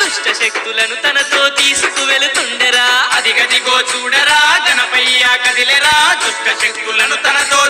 దుష్ట శక్తులను తనతో తీసుకు వెళుతుండెరా అదిగదిగో చూడరా గణపయ్య కదిలెరా దుష్ట శక్తులను తనతో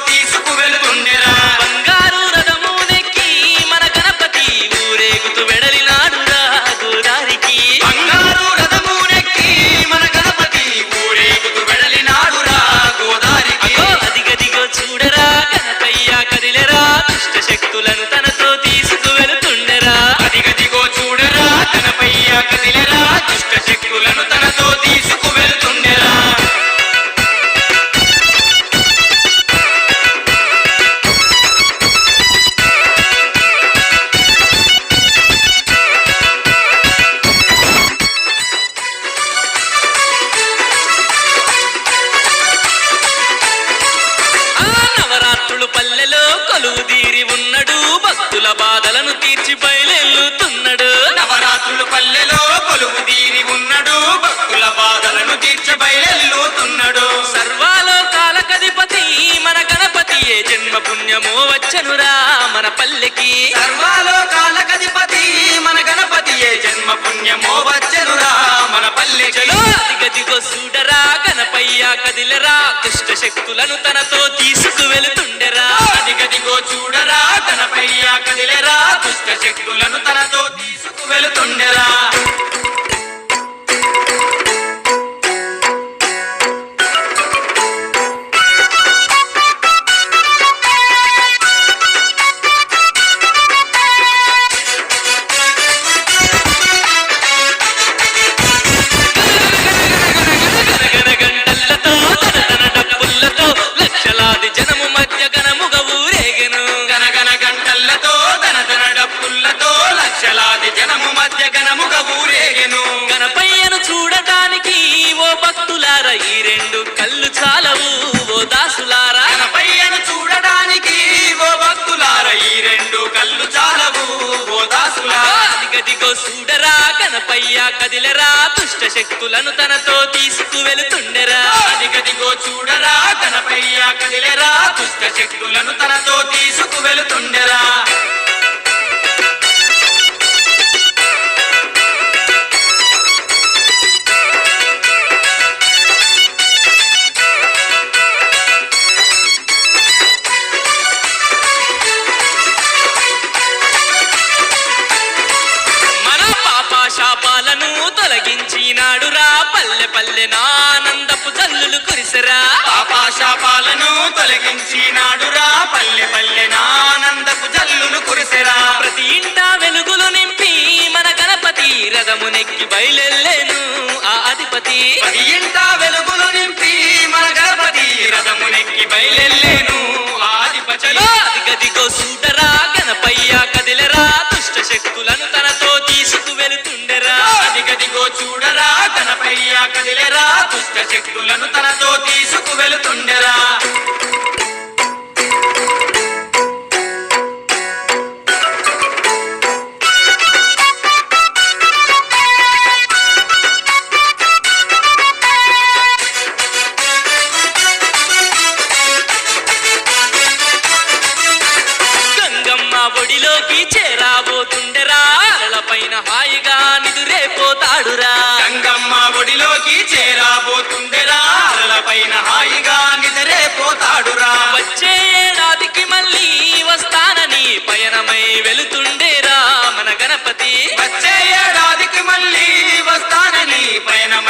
భక్తుల బాధలను తీర్చి బయలుతున్నాడు నవరాత్రులు పల్లెలో కొలువు తీరి ఉన్నడు. భక్తుల బాధలను తీర్చ బయలుతున్నాడు సర్వాలోకాల కధిపతి మన గణపతి ఏ జన్మ పుణ్యమో వచ్చనురా మన పల్లెకి. సర్వాలోకాల కధిపతి మన గణపతి ఏ జన్మ పుణ్యమో వచ్చనురా మన పల్లెకి. అదిగదిగో చూడరా గణపయ్య కదిలరా దుష్ట శక్తులను తనతో తీసుకు వెళుతుండెరా అదిగదిగో చూడరా తనపై కదిలేరా దుష్ట శక్తులను తనతో తీసుకు వెళుతుండెరా ఈ రెండు కళ్ళు చాలవు. ఓ దాసులారా గణపయ్యను చూడడానికి ఓ భక్తులార ఈ రెండు కళ్ళు చాలవు. ఓ దాసులారా. అదిగదిగో చూడరా గణపయ్య కదిలరా దుష్ట శక్తులను తనతో తీసుకు వెళుతుండెరా అదిగదిగో చూడరా గణపయ్య కదిలెరా దుష్ట శక్తులను తనతో తీసుకు వెళుతుండెరా పల్లె పల్లె నానందపు జల్లులు కురిసరా. పాపాశాపాలను తొలగించినాడురా పల్లె పల్లె నానందపు జల్లులు కురిసెరా. ప్రతి ఇంట వెలుగులు నింపి మన గణపతి రథమునెక్కి బయలెల్లేను ఆ అధిపతి. ఇంట వెలుగులు నింపి మన గణపతి రథమునెక్కి బయలెల్లేను ఆదిపతి చూడరా గణపయ్య కదిలెరా దుష్ట శక్తులను తనతో తీసుకు వెళుతుండెరా ఒడిలోకి చేరాబోతుండెరా పైన హాయిగా మన